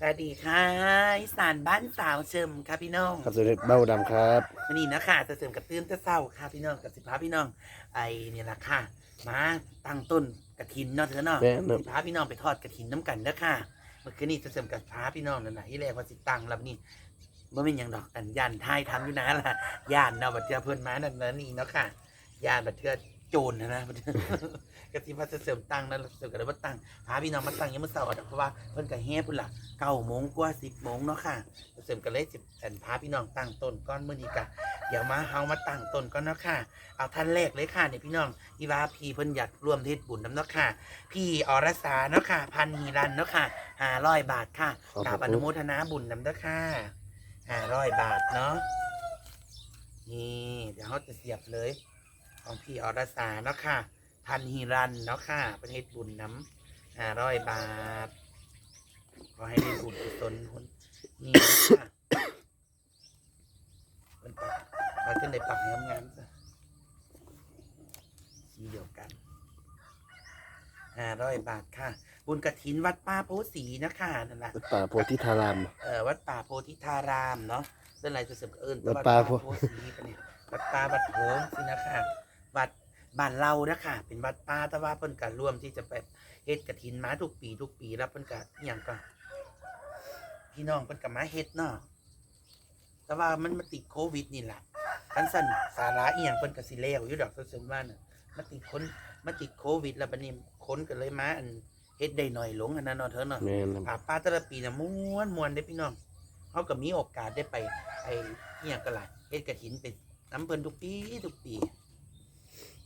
สวัสดีค่ะอีสานบ้านสาวเชิมค่ะพี่น้องครับสวัสดีเบ้าดำครับวันนี้นะคะจะเสริมกับตื้นจะเศร้าค่ะพี่น้องกับสิพาพี่น้อง ไอเนี่ยแหละค่ะ มาตั้งต้นกระถินเนาะเธอเนาะแม่นสิพาพี่น้องไปทอดกระถินน้ำกันเด้อค่ะเมื่อคืนนี้จะเสริมกับพาพี่น้องนั่นแหละที่แรกว่าสิตังแล้วนี่ว่าเป็นหยังดอกอันย่านทายทำอยู่นะล่ะย่านเนาะบัดเทือเพิ่นมานั่นนั่นนี่เนาะค่ะย่านบัดเทือ โจรนะนะบัดเทื่อกะสิพาจะเสริมตังแล้วเสริมกันเลยว่าตังพาพี่น้องมาตังยังเมื่อเสาร์อะเพราะว่าเพิ่นก็แฮ่พุ่นล่ะเก้าโมงกว่าสิบโมงเนาะค่ะเสริมกันเลยสิอันพาพี่น้องตั้งต้นก้อนมื้อนี้กะเดี๋ยวมาเฮามาตั้งต้นก่อนเนาะค่ะ เอาท่านแรกเลยค่ะเนี่ยพี่น้องอีว่าพี่เพิ่นอยากร่วมเทศบุญน้ำเนาะค่ะ พี่อรสาเนาะค่ะ พันฮีรันเนาะค่ะห้าร้อยบาทค่ะขอบกราบพอระนุคุโมณทนาบุญน้ำเด้อค่ะห้าร้อยบาทเนาะนี่เดี๋ยวเขาจะเสียบเลย ของพี่อรสาเนาะค่ะ พันฮีรันเนาะค่ะเป็นเทศบุญน้ำห้าร้อยบาท ขอให้ได้บุญกุศลคนนี่ค่ะมันปักมันขึ้นในปักงามๆจ้ะสีเดียวกันห้าร้อยบาทค่ะ บุญกระถินวัดป่าโพสีนะคะนั่นแหละวัดป่าโพธิธาราม เอ่อวัดป่าโพธิธารามเนาะเส้นไรจะเสริมเอิญวัดป่าโพโพสีปะเนี่ยวัดป่าวัดโพสินะคะ วัดบ้านเรานะคะเป็นวัดป่าแต่ว่าเพิ่นก็ร่วมที่จะไปเฮ็ดกระถินมาทุกปีทุกปีแล้วเพิ่นก็อหย่างก็พี่น้องเพิ่นก็มาเฮ็ดเนาะแต่ว่ามันมาติดโควิดนี่แหละคันสั่นสาระอีหยังเพิ่นก็สิแล้วอยู่ดอกเสริมว่าน่ะมาติดคนมาติดโควิด แล้วบัดนี้คนก็เลยมาอันเฮ็ดได้หน่อยหลงอันนั้นเนาะเธอเนาะ แม่นครับป่าป้าแต่ละปีนะม้วนมวนได้อพี่น้องเขาก็มีโอกาสได้ไปไอ้เนี่ยก็หลายเฮ็ดกระถินเป็นน้ำเพิ่นทุกปีทุกปี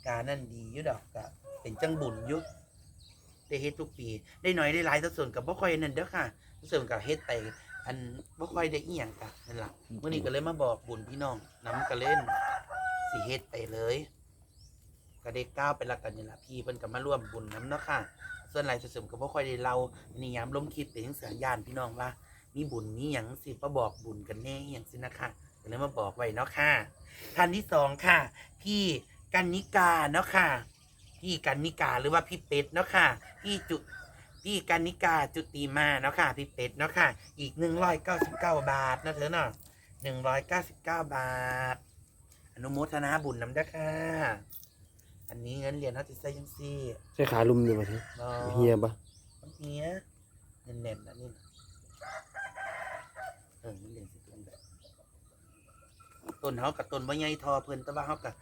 การนั่นดีอยู่ดอกก็เป็นจังบุญอยู่ได้เฮ็ดทุกปี ได้น้อยได้หลายสัดส่วนกับบ่ค่อยนั่นเด้อค่ะสัดส่วนกับเฮ็ดไปอันบ่ค่อยได้อีหยังกะนั่นล่ะมื้อนี้ก็เลยมาบอกบุญพี่น้องนำก็เล่นสิเฮ็ดไปเลย ก็ได้ก้าวไปละกันนี่ล่ะพี่เพิ่นก็มาร่วมบุญนํเนาะค่ะ ส่วนหลายส่วนเสริมก็บ่ค่อยได้เล่านี่ยามล้มคิดเป็นจังเสียญาณพี่น้องว่ามีบุญมีหยังสิมาบอกบุญกันแน่อหย่างสินะคะก็เลยมาบอกไว้เนาะค่ะท่านที่สองค่ะ พี่ กันนิกาเนาะค่ะ พี่กันนิกาหรือว่าพี่เป็ดเนาะค่ะ พี่จุพี่กันนิกาจุติมาเนาะค่ะ พี่เป็ดเนาะค่ะ อีกหนึ่งร้อยเก้าสิบเก้าบาทนะเธอเนาะหนึ่งร้อยเก้าสิบเก้าบาท อนุโมทนาบุญนำเด้อค่ะ อันนี้เงินเหรียญเขาจะใส่ยังซี่ใช่ขาลุมอยู่ป่ะทีบ่เฮียปะบางทีนะเน่นๆนะนี่นะเออมันเล่นสิต้นแบบต้นเขากับต้นว่าใหญ่ทอเพิ่นแต่ว่าเขากับ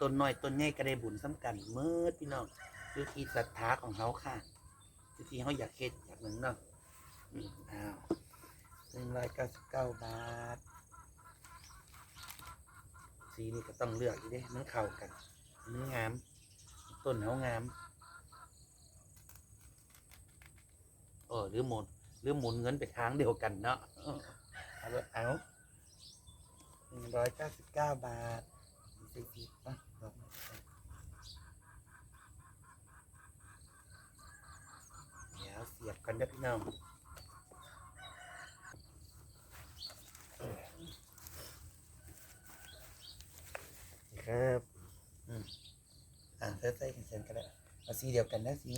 ต้นน้อยต้นใหญ่ก็ได้บุญซ้ำกันเมื่อพี่น้องคือที่ศรัทธาของเขาค่ะคือที่เขาอยากเฮ็ดอยากหนึ่งเนาะอืมอ้าวหนึ่งร้อยเก้าสิบเก้าบาท สีนี่ก็ต้องเลือกอยู่เด้มันเข้ากันมันงามต้นเขางามเออหรือหมุนหรือหมุนเงินไปทางเดียวกันเนาะเออเอาลยเอาหนึ่งร้อยเก้าสิบเก้าบาท สี่สิบป่ะดอกเดี๋ยวเสียบกันเด้อพี่น้องครับอืมอ่าเส้นใส่เส้นกันแล้วเอาสีเดียวกันนะสี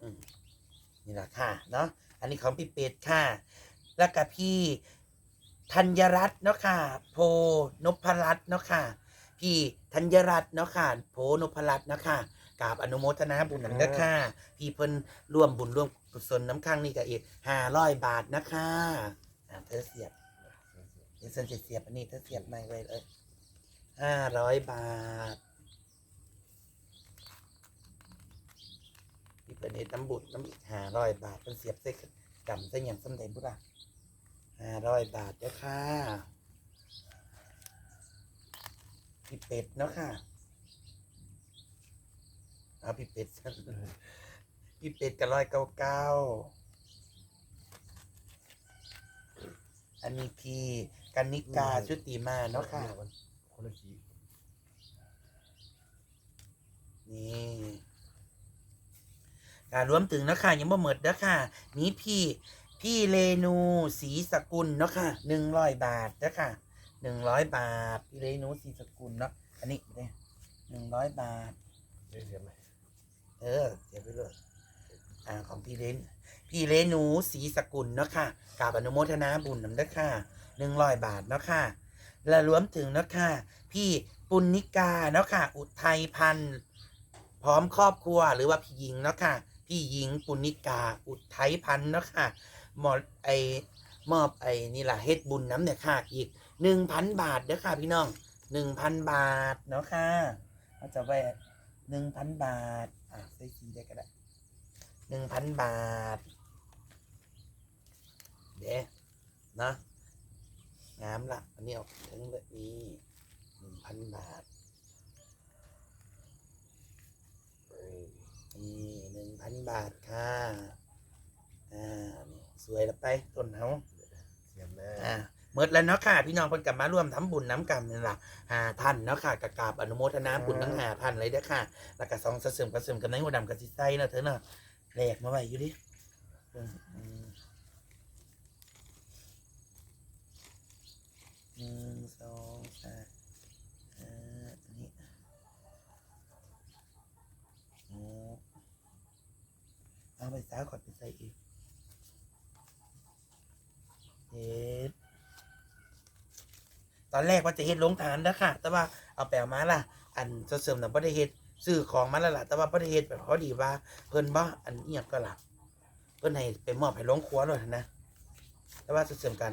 อืมนี่แหละค่ะเนาะอันนี้ของพี่เป็ดค่ะ แล้วกับพี่ ธัญรัตน์เนาะค่ะ โพนพรัตน์เนาะค่ะ พี่ธัญรัตน์เนาะค่ะ โพนพรัตน์เนาะค่ะกราบอนุโมทนาบุญนันเด้อค่ะ พี่เพิ่นร่วมบุญร่วมกุศลน้ำข้างนี่กับอีกห้าร้อยบาทนะคะอ่าเธอเสียบเดี๋ยวเซนจะเสียบอันนี้เธอเสียบไม่ไว้เลยห้าร้อยบาทที่เป็นเห็ดน้ำบุญน้ำอีกห้าร้อยบาทเป็นเสียบใส่กำใส่หยังสำเร็จบุระ ห้าร้อยบาทเด้อค่ะพี่เป็ดเนาะค่ะ เอาพี่เป็ดพี่เป็ดกับร้อยเก้าเก้าอันนี้พี่กันนิกาชุติมาเนาะค่ะ คนละสีนี่การรวมถึงนะค่ะยังบ่หมดนะค่ะนี่พี่ พี่เรนูศรีสกุลเนาะค่ะหนึ่งร้อยบาทนะค่ะหนึ่งร้อยบาท พี่เรนูศรีสกุลเนาะอันนี้เนี่ยหนึ่งร้อยบาทได้เสียไหมเออเสียไปเลยอ่าของพี่เลนพี่เลหนูศรีสกุลเนาะค่ะกราบอนุโมทนาบุญนำเด้อค่ะหนึ่งร้อยบาทเนาะค่ะและรวมถึงเนาะค่ะพี่ปุณนิกาเนาะค่ะ อุทัยพันธ์พร้อมครอบครัวหรือว่าพี่หญิงเนาะค่ะ พี่หญิงปุณนิกา อุทัยพันธ์เนาะค่ะ หมดไอมอบไอนี่ล่ะเฮ็ดบุญน้ำเนี่ยค่ะอีกหนึ่งพันบาทเด้อค่ะพี่น้องหนึ่งพันบาทเนาะค่ะเราจะไปหนึ่งพันบาท อะใส่สีได้ก็ได้หนึ่งพันบาท เด้เนาะงามละอันนี้ออกถึงแบบนี้หนึ่งพันบาทนี่หนึ่งพันบาทค่ะ อ่านี่ สวยแล้วไปต้นเฮาเสียมแม่อ่าเมื่อแล้วเนาะค่ะ พี่น้องเพิ่นกลับมาร่วมทำบุญน้ำกรรมนี่ล่ะหาท่านเนาะค่ะกกราบอนุโมทนาบุญทั้งหาท่านเลยเด้อค่ะแล้วก็สองสะเสริมกระเสริมกันในหัวดำกับสิไส้เนาะเธอเนาะแหลกมาไว้อยู่ดิอืมอืมหนึ่งสองสามอ่าอันนี้โอ้เอาไปสาวขอดไปใส่อีกเฮ็ดต อนแรกว่าจะเฮ็ดลงทานนะค่ะ แต่ว่าเอาแปลมาล่ะ อันเสริมน่ะบ่ได้เฮ็ดซื้อของมาแล้วล่ะแต่ว่าบ่ได้เฮ็ดแบบพอดีว่า เพิ่นบ่อันเอียงก็ล่ะเพิ่นให้ไปมอบให้โรงครัวเลยนะ แต่ว่าเสริมกัน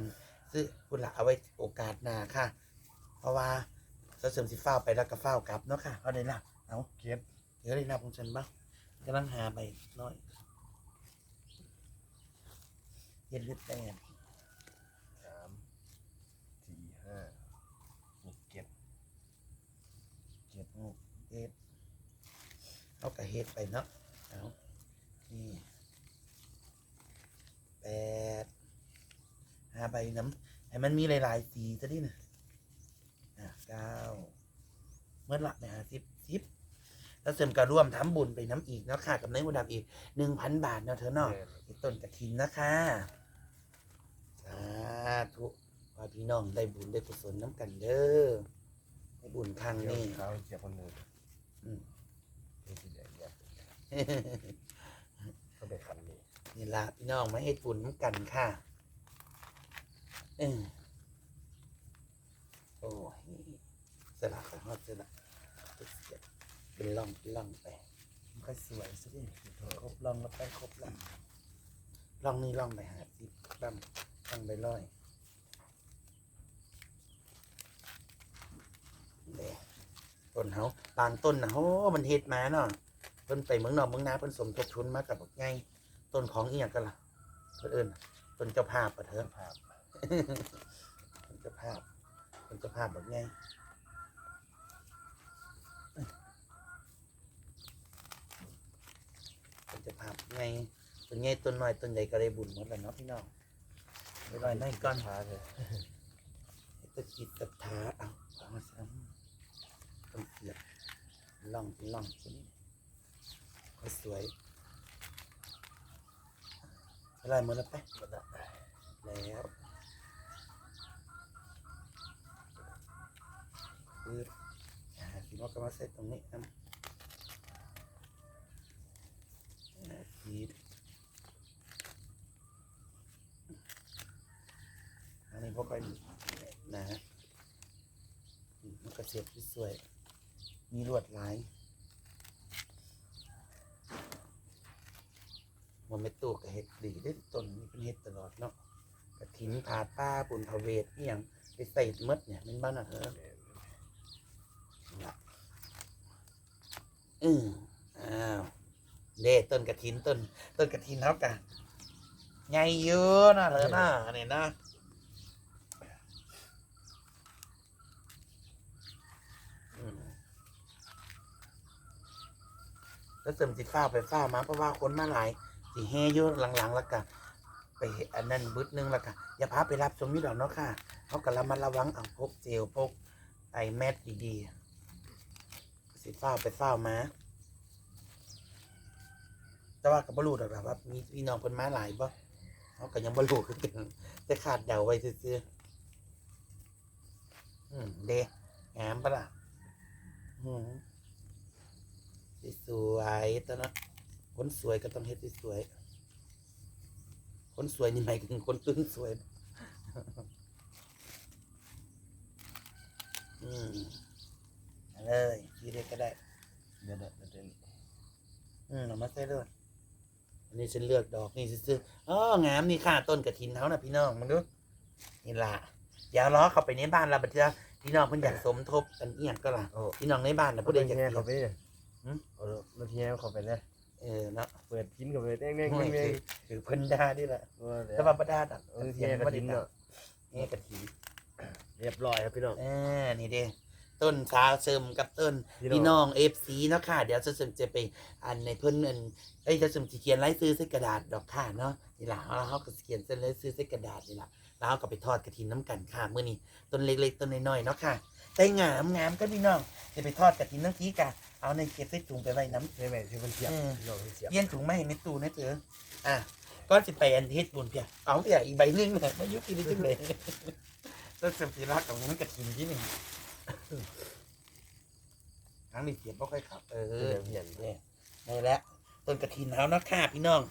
ซื้อพุ่นละเอาไว้โอกาสหน้าค่ะ เพราะว่าเสริมสิฟ้าไปแล้วก็ฟ้ากลับเนาะค่ะเอาได้ล่ะเอาเก็บเดี๋ยวได้นับของฉันบ้างกำลังหาไปน้อยเย็นลึกแปด สามสี่ห้าหกเก็บ เจ็ดหกเอ็ด เอากระเฮ็ดไปเนาะเอานี่แปดหาใบน้ำให้มันมีหลายๆสีจะดินะอะเก้าเมื่อละไปหาสิบสิบแล้วเสริมการร่วมทำบุญไปน้ำอีกเนาะค่ะ กับในวันดับอีกหนึ่งพันบาทเนาะเธอเนาะอีกต้นกระถินนะคะสาธุว่าพี่น้องได้บุญได้กุศลน้ำกันเด้อได้บุญครั้งเดี๋ยวนี้เขาเสียบคนหนึ่ง อืม เป็นสีแดงเนี่ย ก็ไปคันนี้นี่ละพี่น้องมาให้บุญน้ำกันค่ะเออโอ้ยสลักขอฮอดสลักเป็นล่องเป็นล่องไปมันก็สวยสิครบล่องแล้วไปครบล่องล่องนี่ล่องไปหาสิบล่องล่องไปร้อยเด้ต้นเฮาบางต้นนะโอ้มันเฮ็ดมาเนาะ เพิ่นไปเมืองนอกเมืองนาเพิ่นสมทบทุนมากับบักไงต้นของอีหยังกันล่ะเพิ่นเอิ้นต้นเจ้าภาพปะเถอะภาพต้นเจ้าภาพต้นเจ้าภาพบักไงต้นเจ้าภาพไงต้นไงต้นน้อยต้นใหญ่ก็ได้บุญหมดแล้วเนาะพี่น้องไปลอยในก้อนช้าเลยตะกิดตะทาเอาเอามาซ้ำต้องเกียบล่องล่องตัวนี้ ก็สวยอะไรหมดแล้วไปหมดแล้วแล้วคืออ่าสีมอกก็มาเซตตรงนี้นะอ่าสีอันนี้พวกไปนะอืมมันก็เสียบที่สวย มีลวดลาย มันไม่ตู้กับเห็ดดีได้ต้นนี้เป็นเห็ดตลอดเนาะกระถินผาป้าปุ่นพาเวทเอียงไปใส่มดเนี่ยเป็นบ้านอะเออละอืออ้าวเด้ต้นกระถินต้นต้นกระถินเท่ากันใหญ่เยอะนะเธอนะเนี่ยนะอืมแล้วเสริมสิฟ้าไปฟ้ามาเพราะว่าคนมาหลาย สีแห่เยอะหลังๆแล้วก็ไปเฮ็ดอันนั้นบึดนึงแล้วก็อย่าพาไปรับสมมิดอกเนาะค่ะเขากระมัดระวังเอาพกเจลพกไอแมสดีๆสิฟ้าไปฟ้ามาแต่ว่ากับบรูดอกแบบว่ามีพี่น้องคนมาหลายบ่เขาก็ยังบรูคือกันแต่ขาดเดาไว้ซื่ออืมเดงามปะล่ะอืมสวยตัวเนาะ คนสวยก็ต้องเฮ็ดให้สวย คนสวยนี่หมายถึงคนตื้นสวย อืมเอาเลยทีเดียวก็ได้ เดี๋ยวเดี๋ยวเดี๋ยวอืมเอามาใส่ด้วยอันนี้ฉันเลือกดอกนี่ซื้อๆอ๋องามนี่ค่ะต้นกระถินเขานะพี่น้องมันดูนี่ล่ะเดี๋ยวล้อเข้าไปในบ้านเราบัดเทื่อพี่น้องเพิ่นอยากสมทบกันเอียงก็ล่ะโอ้ พี่น้องในบ้านนะผู้ผู้ใดใดอยากแง่กิน เขาไปหืม เอารถแง่เขาไปเลย เออเนาะเปิดกินกับไปแด้งแด้งโอ้ยแด้งคือคือเพิ่นด่าดิล่ะว่าเดี๋ยวแต่ว่าบ่ด่าดอกเออแง่กระถินเนาะแง่กระถินเรียบร้อยครับพี่น้องอ่านี่เด้ต้นสาวเสริมกับต้นพี่พี่น้น้อองงเอฟซีเนาะค่ะ เดี๋ยวจะเสริมจะไปอันในเพิ่นอันเอ้ยจะเสริมสิเขียนไล่ซื้อใส่กระดาษดอกค่ะเนาะนี่ล่ะแล้วเขาก็เขียนเส้นไล่ซื้อใส่กระดาษนี่ล่ะแล้วเขาก็ไปทอดกระถินน้ำกันค่ะมื้อนี้ต้นเล็กๆต้นน้อยๆเนาะค่ะแต่งามงามก็พี่น้องจะไปทอดกระถินทั้งทีกะ เอาในเก็บใส่ถุงไปไว้น้ำใช่ไหมที่มันเสียบอืม พี่น้องที่เสียบเลี้ยงถุงไม่ในตู้นะเถอะอะก็จะไปอันเทศบุญเพียเอาเพียอีกใบหนึงเลยมายุกินได้จังเลยต้นเสริมสีรักของนั้นกระถินที่หนึ่งครั้งนี้เสียบไม่ค่อยขับ เออเหียนเนี่ยนี่แหละต้นกระถินเฮาเนาะค่ะพี่น้อง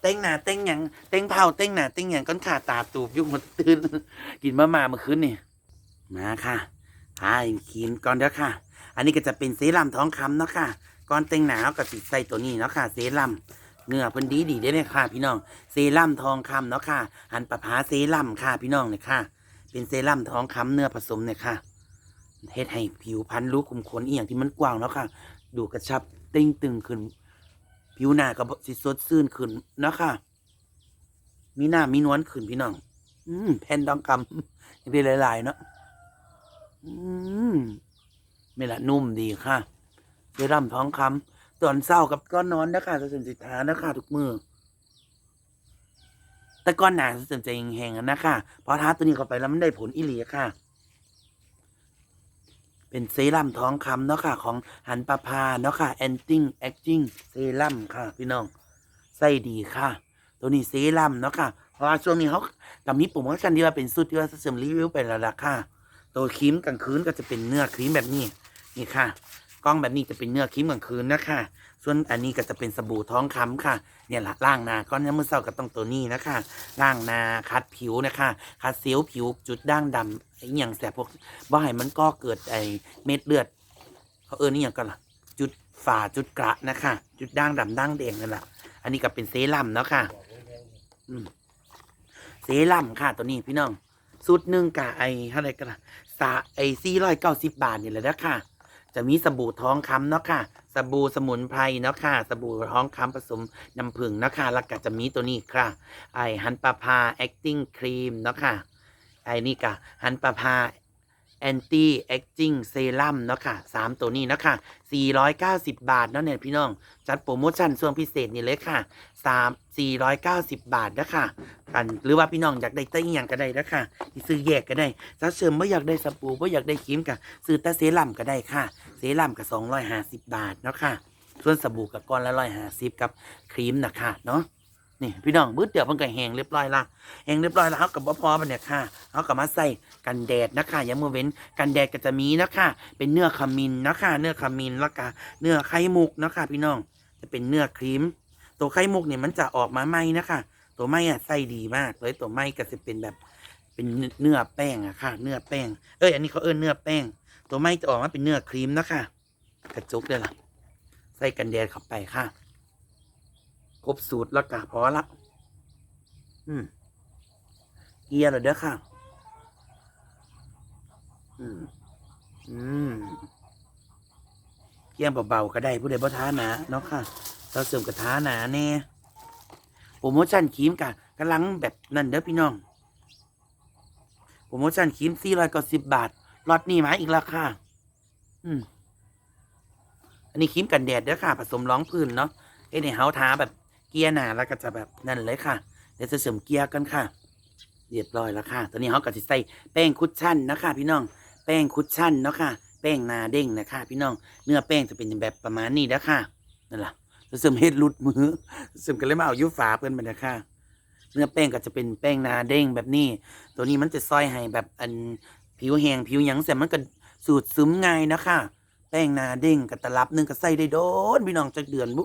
เต้งหนาเต้งหยังเต้งเผาเต้งหนาเต้งหยังก้นขาตาตูบยุ่งหมดตื่น กินมามาเมื่อคืนนี่มาค่ะทายขีนก่อนเด้อค่ะ อันนี้ก็จะเป็นเซรั่มท้องคำเนาะค่ะก่อนเต้งหนาวกับสิใส่ตัวนี้เนาะค่ะเซรั่มเนื้อเพิ่นดีดีได้เลยค่ะ พี่น้องเซรั่มทองคำเนาะค่ะหันประพาเซรั่มค่ะพี่น้องเนี่ยค่ะ เป็นเซรั่มทองคำเนื้อผสมเนี่ยค่ะเฮ็ดให้ผิวพรรณรูขุมขนอีอย่างที่มันกว้างเนาะค่ะ ดูกระชับเต้งตึงขึ้น ผิวหน้าก็สิสดซื่นขึ้นเนาะค่ะ มีหน้ามีนวลขึ้นพี่น้อง อืมแผ่นทองคำยังได้หลายๆเนาะอืม ไม่ละนุ่มดีค่ะเซรั่มท้องคำตอนเศร้ากับก้อนนอนนะคะจะเสริมสิทธานะคะทุกมือแต่ก้อนหนาจะเสริมใจแห้งๆนะคะพอทาตัวนี้เข้าไปแล้วมันได้ผลอิหลีค่ะ เป็นเซรั่มท้องคำเนาะค่ะ ของหันปะพาเนาะค่ะ anti aging เซรั่มค่ะ พี่น้องใส่ดีค่ะ ตัวนี้เซรั่มเนาะค่ะเพราะว่าช่วงนี้เขากับมีปรโมชั่นที่ว่าเป็นสุดที่ว่าเสริมรีวิวไปแล้วล่ะค่ะ ตัวครีมกลางคืนก็จะเป็นเนื้อครีมแบบนี้ นี่ค่ะ กล้องแบบนี้จะเป็นเนื้อครีมกลางคืนนะคะส่วนอันนี้ก็จะเป็นสบู่ท้องคำค่ะ เนี่ยละล่างนาก้อนนี้เมื่อเช้าก็ต้องตัวนี้นะคะล่างนาคัดผิวนะคะคัดเซลล์ผิวจุดด่างดำไอ้อย่างแสบพวกว่าให้มันก็เกิดไอเม็ดเลือดเขาเออนี่อย่างกันล่ะจุดฝ่าจุดกระนะคะ จุดด่างดำด่างแดงนั่นแหละอันนี้ก็เป็นเซรั่มเนาะค่ะอืมเซรั่มค่ะตัวนี้พี่น้องสูตรหนึ่งกะไอเท่าไรกันล่ะสาไอสี่ร้อยเก้าสิบบาทนี่แหละนะค่ะ จะมีสบู่ท้องคำเนาะค่ะ สบู่สมุนไพรเนาะค่ะ สบู่ท้องคำผสมน้ำผึ้งเนาะค่ะแล้วก็จะมีตัวนี้ค่ะ ไอฮันปาพา acting cream เนาะค่ะ ไอนี่กะฮันปาพา anti aging serum เนาะค่ะสามตัวนี้เนาะค่ะ490 บาทเนาะเนี่ยพี่น้อง จัดโปรโมชั่นช่วงพิเศษนี่เลยค่ะสาม490 บาทนะค่ะ กัน หรือว่าพี่น้องอยากได้เต้งอย่างก็ได้นะคะซื้อแยกก็ได้ถ้าเสริมไม่อยากได้สบู่ไม่อยากได้ครีมก็ซื้อแต่เซรั่มก็ได้ค่ะ เซรั่มก็250บาทเนาะค่ะ ส่วนสบู่กับก้อนละ150กับครีมนะค่ะเนาะนี่พี่น้องมืดเดียวมันก็แห้งเรียบร้อยละแห้งเรียบร้อยแล้วเขากับพอมันเนี่ยค่ะเขากับมาใส่กันแดดนะคะอย่ามือเว้นกันแดดก็จะมีนะคะเป็นเนื้อขมิ้นนะคะเนื้อขมิ้นแล้วก็เนื้อไข่มุกนะคะพี่น้องจะเป็นเนื้อครีม ตัวไข่มุกเนี่ยมันจะออกมาไหมนะคะ ตัวไหมอะไส้ดีมากเลยตัวไหมก็จะเป็นแบบเป็นเนื้อแป้งอะค่ะ เนื้อแป้ง เอ้ยอันนี้เขาเอิ้นเนื้อแป้ง ตัวไหมจะออกมาเป็นเนื้อครีมนะคะกระจุกได้ละใส่กันแดดเข้าไปค่ะ ครบสูตรแล้วกะพอละ อืม เกียร์เลยเด้อค่ะ อืม อืมเกี่ยงเบาๆก็ได้ผู้ใดบ่ท้าหนาเนาะค่ะเราเสริมกระท้าหนาแน่ รโมชั่นครีมกะกำลังแบบนั่นเด้อพี่น้อง โปรโมชั่นครีม490บาทล็อตนี้มาอีกแล้วค่ะอืม อันนี้ครีมกันแดดเด้อค่ะ ผสมรองพื้นเนาะเอ้ยในเฮาท้าแบบเกียร์หนาแล้วก็จะแบบนั่นเลยค่ะ เดี๋ยวจะเสริมเกียร์กันค่ะ เรียบร้อยแล้วค่ะ ตอนนี้เขาก็จะใส่แป้งคุชชั่นนะคะพี่น้อง แป้งคุชชั่นเนาะค่ะ แป้งนาเด้งนะคะพี่น้อง เนื้อแป้งจะเป็นแบบประมาณนี้นะคะนั่นแหละ เสริมเฮ็ดหลุดมือเสริมกันเลยมาเอายุฝาเพิ่นมานะคะเนื้อแป้งก็จะเป็นแป้งนาเด้งแบบนี้ ตัวนี้มันจะซอยให้แบบอันผิวแห้งผิวหยังแต่มันก็สูดซึมง่ายนะคะแป้งนาเด้งกับตลับหนึงก็ใส่ได้โดนพี่น้องจักเดือนบุ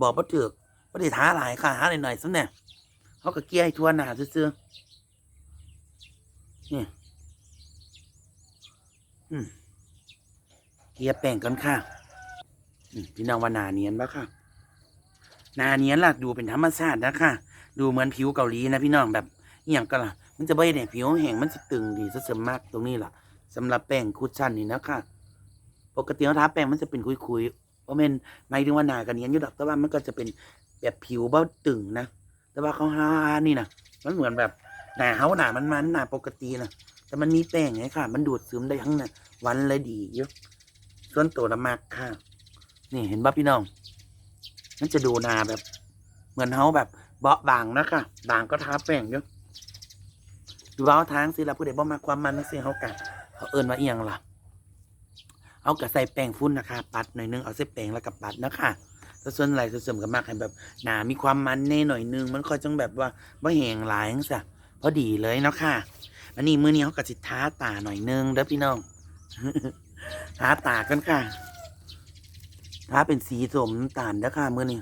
บอกบ่าเถึกบ่ได้ท้าหลายค่ะท้าหน่อยๆซั่นแน่เขาก็เกลี่ยให้ทั่วหนาซื่อๆนี่เกียแป้งก่อนค่ะพี่น้องวาหนาเนียนปะค่ะ นาเนียนล่ะดูเป็นธรรมชาตินะค่ะ ดูเหมือนผิวเกาหลีนะพี่น้องแบบอหย่างก็ล่ะ มันจะไม่ได้ผิวแห้งมันจะตึงดีซะเสริมมากตรงนี้ล่ะสำหรับแป้งคุชชั่นนี่นะค่ะ ปกติเราทาแป้งมันจะเป็นคุยๆเพราะมันหมายถึงว่าหนากันเนียนอยู่ดอกแต่ว่ามันก็จะเป็นแบบผิวเบ้าตึงนะแต่ว่าเขาฮานี่นะมันเหมือนแบบหนาเขาหนามันมันหนาปกตินะแต่มันมีแป้งไงค่ะ มันดูดซึมได้ทั้งน่ะวันเลยดีเยอะส่วนตัวละมากค่ะ นี่เห็นป่ะพี่น้อง มันจะดูนาแบบ เหมือนเขาแบบเบาบางนะคะบางก็ทาแป้งเยอะดูเบาทางสิละผู้ใดบ่มาความมันนั่นสิเขากะเขาเอินว่าเอียงล่ะ เอากระใส่แป้งฟุ้นนะคะ ปัดหน่อยนึงเอาใส่แป้งแล้วกับปัดนะคะแต่ส่วนไหลส่วนเสริมกับมากให้แบบหนา มีความมันแน่หน่อยนึง มันค่อยจังแบบว่าว่แหงหลายจังซะพอดีเลยเนาะค่ะอันนี้มือนี้เขากระสิท้าตาหน่อยนึงเด้อพี่น้องท้าตากันค่ะ ท้าเป็นสีสมน้ำตาลเด้อค่ะมือนี้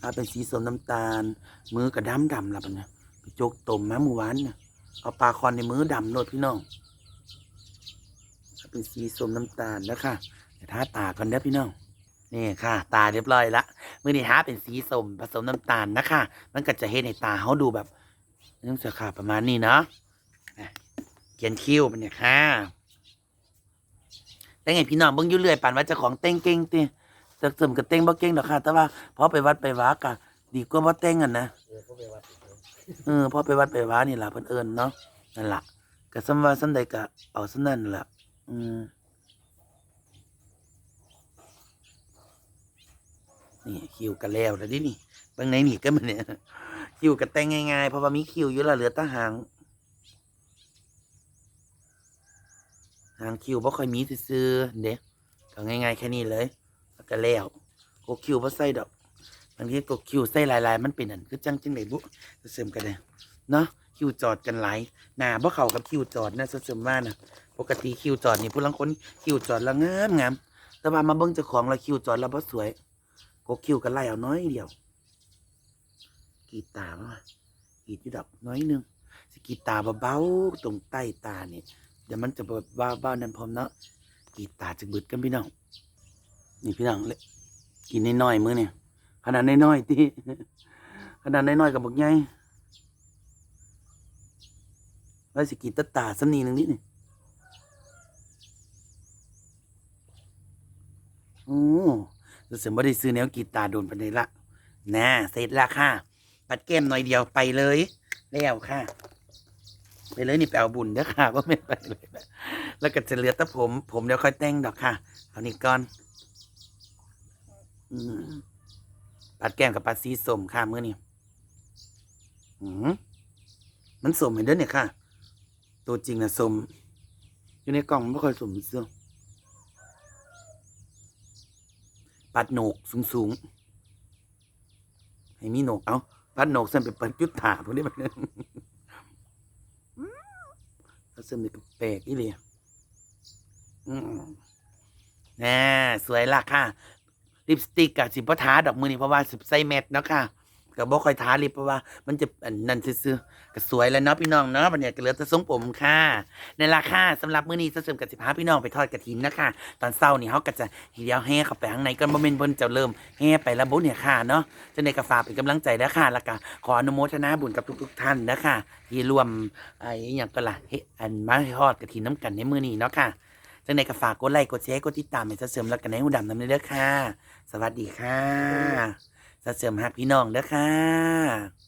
ถ้าเป็นสีส้มน้ำตาล มือกระดำดำละปะเนี่ยไปจกต้มมาเมื่อวานเนี่ยเอาปลาคอนในมือดำโนดพี่น้องถ้าเป็นสีส้มน้ำตาลแล้วค่ะเดี๋ยวทาตากันเด้อพี่น้องนี่ค่ะ ตาเรียบร้อยละมือนี้ทาเป็นสีส้มผสมน้ำตาลนะคะมันก็จะเห็นในตาเขาดูแบบนี่จะค่ะประมาณนี้เนาะอะเขียนคิ้วมันเนี่ยค่ะ แต่ไงพี่น้องเบิ่งอยู่เรื่อยปั่นว่าเจะของเต้งเก่งติเสริมกับเต้งบ่เก่งดอกค่ะ แต่ว่าพอไปวัดไปวากะดีกว่าบ่เต้งอะนะเออพวกไปวัดอีกแล้วเออพอไปวัดไปวานี่ล่ะเพิ่นเอิ้นเนาะนั่นล่ะก็สำว่าซั่นใดก็เอาซั่นนั้นล่ะ อืมนี่คิวก็แล้วแล้วดินี่เบิ่งไหนนี่ก็มันเนี่ยคิวก็แต่งง่ายๆเพราะว่ามีคิวอยู่ละเหลือตะหาง หางคิวบ่ค่อยมีซื่อเด้ก็ง่ายๆแค่นี้เลยแล้วก็แล้วกกคิวบ่ใส่ดอกบางทีกกคิวใส่หลายๆ มันเป็นอันคือจังจังไดบุเสริมกันเด้เนาะคิวจอดกันหลายหน้าบ่เข้ากับคิวจอดนะเสริมว่านะปกติคิวจอดนี่ผู้ลังคนคิวจอดล้วงามงามแต่ว่ามาเบิ่งเจ้าของล้วคิวจอดล้วบ่สวยกกคิวก็ไล่เอาน้อยเดียวกีตาบ่วะกรีดอยู่ดอกน้อยหนึงสกีตาเบาๆตรงใต้ตาเนี่ย เดี๋ยวมันจะแบบว่าบ้านั่นพร้อมเนาะกีตาจะบึดกันพี่น้องนี่พี่น้องเลยกินน้อยๆมื้อเนี่ยขนาดน้อยๆที่ขนาดน้อยๆกับบักใหญ่ว่าสิกินตะตาสำนีหนึ่งนิดนี่โอ้รู้สึกว่าได้ซื้อแนวกีตาโดนไปเลยละน่เสร็จละค่ะปัดแก้มหน่อยเดียวไปเลยแล้วค่ะ ไปเลยนี่ไปเอาบุญเด้อค่ะว่าไม่ไปเลยแล้วก็จะเหลือแต่ผม ผมเดี๋ยวค่อยแต่งดอกค่ะ เอานี่ก่อนอืมปัดแก้มกับปัดสีสมค่ะเมื้อนี้อืมมันสมเห็นเด้อเนี่ยค่ะ ตัวจริงนะสม อยู่ในกล่องมันไม่ค่อยสมเสื้อปัดโหนกสูงสูงๆให้มีโหนกเอาปัดโหนกเส้นไปเปิดยุดถาพวกนี้มันแเส้นนี่แปลกอีเลยอืมน่สวยละค่ะ ลิปสติกกับสิบทาดอกมือนี่เพราะว่าสิบใส่แมทเนาะค่ะ ก็บ่ค่อยทาลิปเพราะว่ามันจะอันนั่นซื่อๆก็สวยแล้วเนาะพี่น้องเนาะบัดเนี้ยก็เหลือแต่ทรงผมค่ะในราคาสำหรับมื้อนี้เสริมกับสิพาพี่น้องไปทอดกระถินนะคะตอนเช้านี่เฮาก็จะเดียวแห่เข้าไปข้างในกันบ่แม่นเพิ่นจะเริ่มแห่ไปแล้วบ่เนี่ยค่ะเนาะจังได๋ก็ฝากเป็นกำลังใจเด้อค่ะแล้วก็ขออนุโมทนาบุญกับทุก ๆ ท่านนะคะที่ร่วมไอ้อิหยังก็ล่ะเฮ็ดอันมาทอดกระถินน้ำกันในมื้อนี้เนาะค่ะจังไดก็ฝากกดไลค์กดแชร์กดติดตามให้เสริมแล้วกันในหูดำนำเด้อค่ะ สวัสดีค่ะ เสื่อมหักพี่น้องเด้อค่ะ